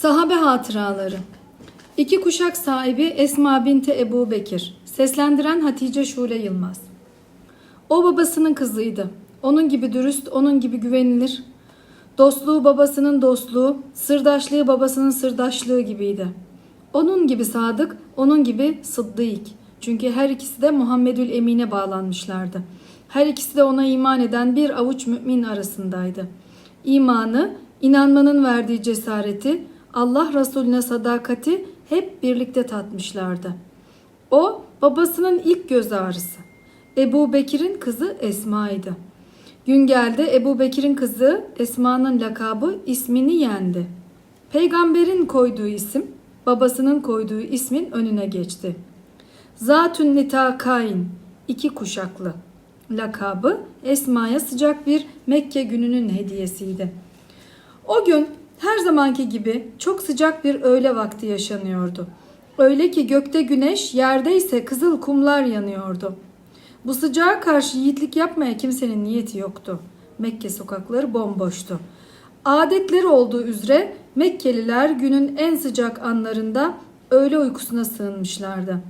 Sahabe hatıraları. İki kuşak sahibi Esma binti Ebu Bekir. Seslendiren Hatice Şule Yılmaz. O babasının kızıydı. Onun gibi dürüst, onun gibi güvenilir. Dostluğu babasının dostluğu, sırdaşlığı babasının sırdaşlığı gibiydi. Onun gibi sadık, onun gibi sıddık. Çünkü her ikisi de Muhammedül Emin'e bağlanmışlardı. Her ikisi de ona iman eden bir avuç mümin arasındaydı. İmanı, inanmanın verdiği cesareti, Allah Resulüne sadakati hep birlikte tatmışlardı. O babasının ilk göz ağrısı. Ebu Bekir'in kızı Esma'ydı. Gün geldi Ebu Bekir'in kızı Esma'nın lakabı ismini yendi. Peygamberin koyduğu isim babasının koyduğu ismin önüne geçti. Zatün nitakayn iki kuşaklı lakabı Esma'ya sıcak bir Mekke gününün hediyesiydi. O gün her zamanki gibi çok sıcak bir öğle vakti yaşanıyordu. Öyle ki gökte güneş, yerde ise kızıl kumlar yanıyordu. Bu sıcağa karşı yiğitlik yapmaya kimsenin niyeti yoktu. Mekke sokakları bomboştu. Adetleri olduğu üzere Mekkeliler günün en sıcak anlarında öğle uykusuna sığınmışlardı.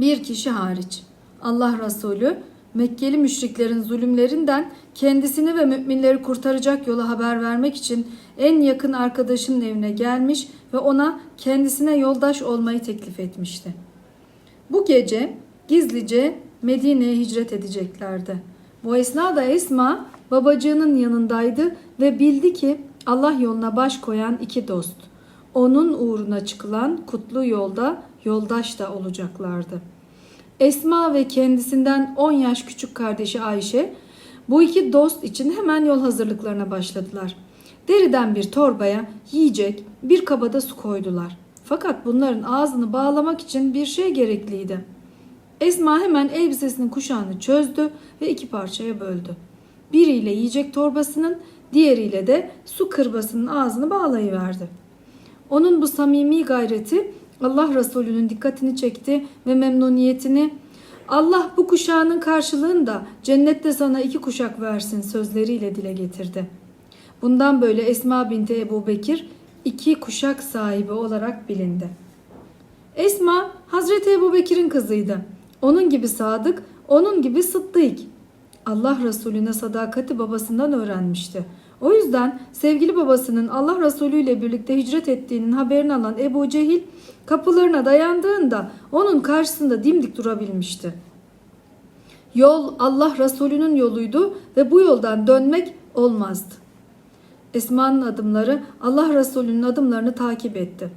Bir kişi hariç. Allah Resulü Mekkeli müşriklerin zulümlerinden kendisini ve müminleri kurtaracak yola haber vermek için en yakın arkadaşının evine gelmiş ve ona kendisine yoldaş olmayı teklif etmişti. Bu gece gizlice Medine'ye hicret edeceklerdi. Bu esnada Esma babacığının yanındaydı ve bildi ki Allah yoluna baş koyan iki dost. Onun uğruna çıkılan kutlu yolda yoldaş da olacaklardı. Esma ve kendisinden 10 yaş küçük kardeşi Ayşe bu iki dost için hemen yol hazırlıklarına başladılar. Deriden bir torbaya yiyecek, bir kabada su koydular. Fakat bunların ağzını bağlamak için bir şey gerekliydi. Esma hemen elbisesinin kuşağını çözdü ve iki parçaya böldü. Biriyle yiyecek torbasının, diğeriyle de su kırbasının ağzını bağlayıverdi. Onun bu samimi gayreti Allah Resulü'nün dikkatini çekti ve memnuniyetini Allah bu kuşağının karşılığında cennette sana iki kuşak versin sözleriyle dile getirdi. Bundan böyle Esma binti Ebu Bekir iki kuşak sahibi olarak bilindi. Esma Hazreti Ebu Bekir'in kızıydı. Onun gibi sadık, onun gibi sıddık. Allah Resulüne sadakati babasından öğrenmişti. O yüzden sevgili babasının Allah Resulü ile birlikte hicret ettiğinin haberini alan Ebu Cehil kapılarına dayandığında onun karşısında dimdik durabilmişti. Yol Allah Resulü'nün yoluydu ve bu yoldan dönmek olmazdı. Esma'nın adımları Allah Resulü'nün adımlarını takip etti.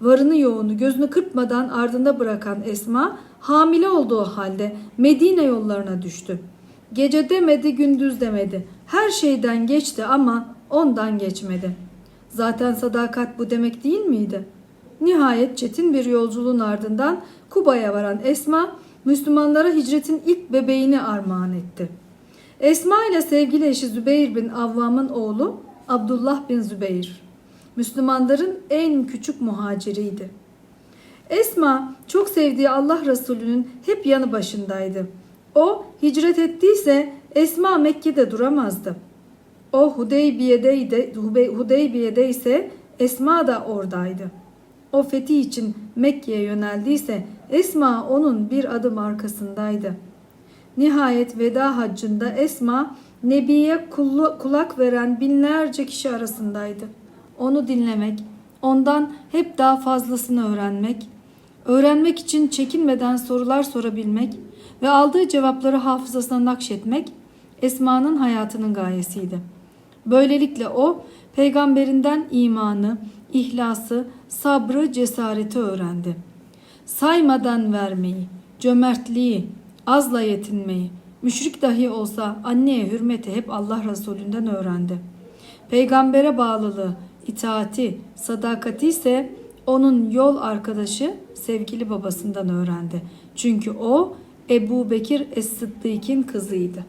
Varını yoğunu gözünü kırpmadan ardında bırakan Esma hamile olduğu halde Medine yollarına düştü. Gece demedi gündüz demedi. Her şeyden geçti ama ondan geçmedi. Zaten sadakat bu demek değil miydi? Nihayet çetin bir yolculuğun ardından Kuba'ya varan Esma Müslümanlara hicretin ilk bebeğini armağan etti. Esma ile sevgili eşi Zübeyir bin Avvam'ın oğlu Abdullah bin Zübeyir. Müslümanların en küçük muhaciriydi. Esma çok sevdiği Allah Resulü'nün hep yanı başındaydı. O hicret ettiyse Esma Mekke'de duramazdı. O Hudeybiye'deydi, Hudeybiye'de ise Esma da oradaydı. O fetih için Mekke'ye yöneldiyse Esma onun bir adım arkasındaydı. Nihayet veda haccında Esma Nebi'ye kulak veren binlerce kişi arasındaydı. Onu dinlemek, ondan hep daha fazlasını öğrenmek, öğrenmek için çekinmeden sorular sorabilmek ve aldığı cevapları hafızasına nakşetmek Esma'nın hayatının gayesiydi. Böylelikle o peygamberinden imanı, ihlası, sabrı, cesareti öğrendi. Saymadan vermeyi, cömertliği, azla yetinmeyi, müşrik dahi olsa anneye hürmeti hep Allah Resulünden öğrendi. Peygambere bağlılığı, itaati, sadakati ise onun yol arkadaşı sevgili babasından öğrendi. Çünkü o Ebu Bekir Es-Sıddık'ın kızıydı.